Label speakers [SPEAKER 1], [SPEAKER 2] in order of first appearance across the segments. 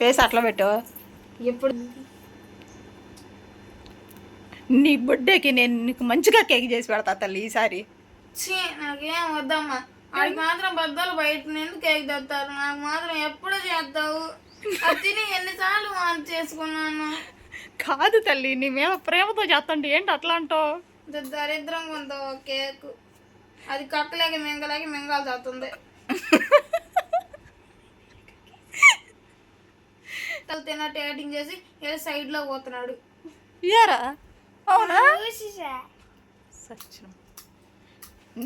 [SPEAKER 1] Face అట్లా పెట్టు.
[SPEAKER 2] ఎప్పుడు?
[SPEAKER 1] నీ బర్త్డేకి నేను నీకు మంచిగా కేక్ చేసి పెడతా తల్లి ఈసారి.
[SPEAKER 2] ఛీ నాకేం వద్దమ్మా. ఆడికి మాత్రం బద్దలు బయట ఎందుకు కేక్ తెస్తారు. నాకు మాత్రం ఎప్పుడు చేస్తావు? అది తిని ఎన్నిసార్లు వాంతి చేసుకున్నాను?
[SPEAKER 1] కాదు తల్లి నీ మీద ప్రేమతో చేస్తాంటే ఏంటి అట్లా అంటావు
[SPEAKER 2] దరిద్రంగా ఉందో కేక్. అది కక్కలేక మింగలేక మింగాల్సి వస్తుంది. తల తిన్నట్టు యాక్టింగ్ చేసి ఏదో సైడ్లో పోతున్నాడు.
[SPEAKER 1] ఇయ్యారా? అవునా?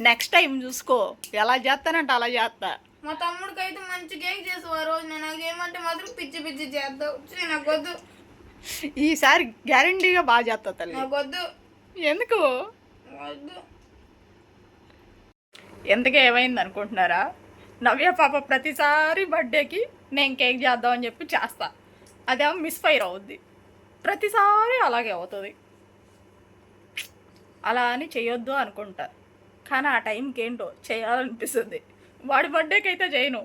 [SPEAKER 1] నెక్స్ట్ టైం చూసుకో. ఎలా చేస్తానంటే అలా చేస్తా.
[SPEAKER 2] మా తమ్ముడికి అయితే మంచి కేక్ చేసావు ఆ రోజు. నేను నాకు ఏమంటే మాత్రం పిచ్చి పిచ్చి చేద్దావు ఛీ, నాకు వద్దు.
[SPEAKER 1] ఈసారి గ్యారంటీగా బాగా చేస్తా తల్లి.
[SPEAKER 2] నాకు వద్దు.
[SPEAKER 1] ఎందుకు?
[SPEAKER 2] వద్దు.
[SPEAKER 1] ఎందుకు ఏమైంది అనుకుంటున్నారా? నవ్య పాప ప్రతిసారి బర్త్డేకి నేను కేక్ చేద్దామని చెప్పి చేస్తా. అదేమో మిస్ ఫైర్ అవుద్ది. ప్రతిసారి అలాగే అవుతుంది. అలా అని చేయొద్దు అనుకుంటా. కానీ ఆ టైంకి ఏంటో చేయాలనిపిస్తుంది. వాడి బర్త్డేకి అయితే చేయను.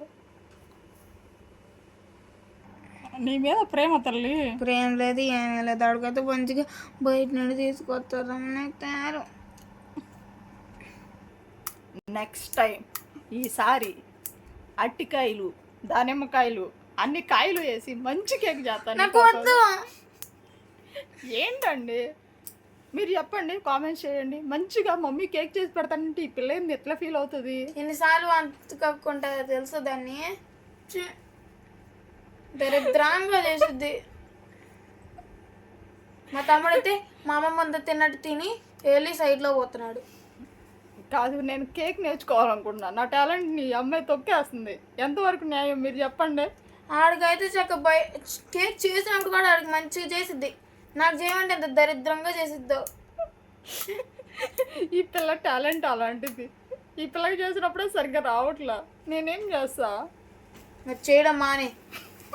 [SPEAKER 1] నీ మీద ప్రేమ తల్లి.
[SPEAKER 2] ప్రేమ లేదు ఏమీ లేదు. అడిగితే మంచిగా బయట నుండి తీసుకొస్తారు నాకు తయారు
[SPEAKER 1] నెక్స్ట్ టైం ఈసారి అట్టికాయలు దానిమ్మకాయలు అన్ని కాయలు వేసి మంచి కేక్ చేస్తాను ఏంటండి? మీరు చెప్పండి కామెంట్స్ చేయండి. మంచిగా మమ్మీ కేక్ చేసి పెడతానంటే ఈ పిల్ల ఏంది ఎట్లా ఫీల్ అవుతుంది?
[SPEAKER 2] ఎన్నిసార్లు అంత కక్కుంటుందో తెలుసు దాన్ని. దరిద్రంగా చేసిద్ది. మా తమ్ముడైతే మా అమ్మమ్మ అంతా తిన్నట్టు తిని వెళ్ళి సైడ్లో పోతున్నాడు.
[SPEAKER 1] కాదు నేను కేక్ నేర్చుకోవాలనుకుంటున్నాను నా టాలెంట్ నీ అమ్మాయి తొక్కేస్తుంది. ఎంతవరకు న్యాయం? మీరు చెప్పండి.
[SPEAKER 2] ఆడికైతే చక్క బయ కేక్ చేసినప్పుడు కూడా ఆడికి మంచిగా చేసిద్ది. నాకు చేయమంటే ఎంత దరిద్రంగా చేసిద్దో.
[SPEAKER 1] ఈ పిల్ల టాలెంట్ అలాంటిది. ఈ పిల్లకి చేసినప్పుడే సరిగ్గా రావట్లా. నేనేం చేస్తా?
[SPEAKER 2] మరి చేయడం మానే.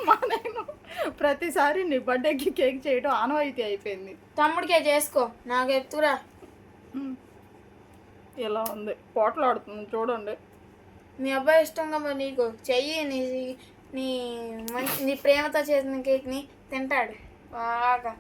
[SPEAKER 1] మా నేను ప్రతిసారి నీ బర్త్డేకి కేక్ చేయడం ఆనవాయితీ అయిపోయింది.
[SPEAKER 2] తమ్ముడికే చేసుకో. నాకు ఎత్తురా.
[SPEAKER 1] ఇలా ఉంది? పోట్లాడుతుంది చూడండి.
[SPEAKER 2] మీ అబ్బాయి ఇష్టంగా మరి నీకు చెయ్యి నీ నీ మంచి నీ ప్రేమతో చేసిన కేక్ని తింటాడు. బాగా.